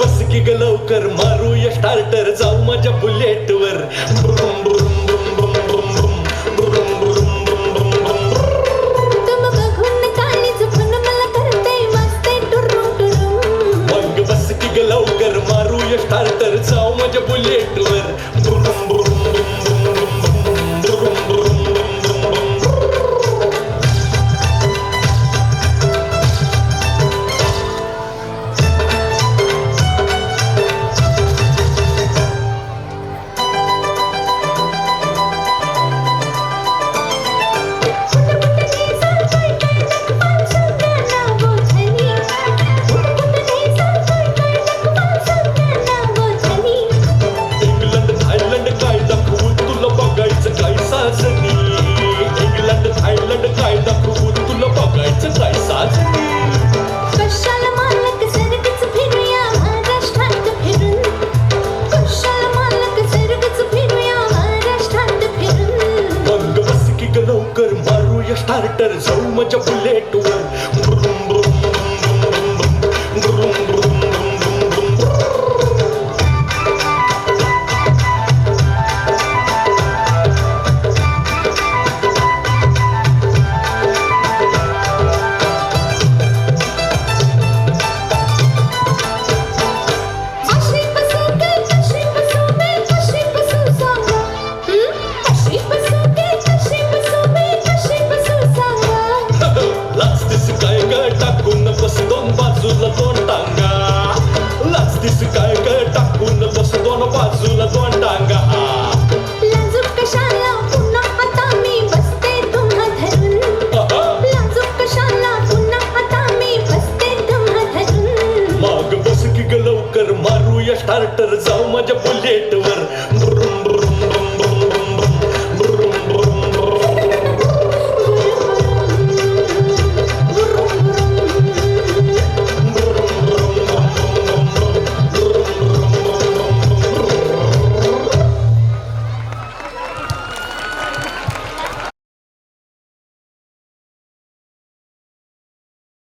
बस की ग लवकर मारूया स्टार्टर जाऊ माझ्या बुलेट वर ब्रुम ब्रुम ब्रुम ब्रुम ब्रुम ग लवकर मारूया स्टार्टर जाऊ माझ्या स्टार्टर जाऊ माझ्या बुलेटवर स्टार्टर जाऊ माझ्या बुलेटवर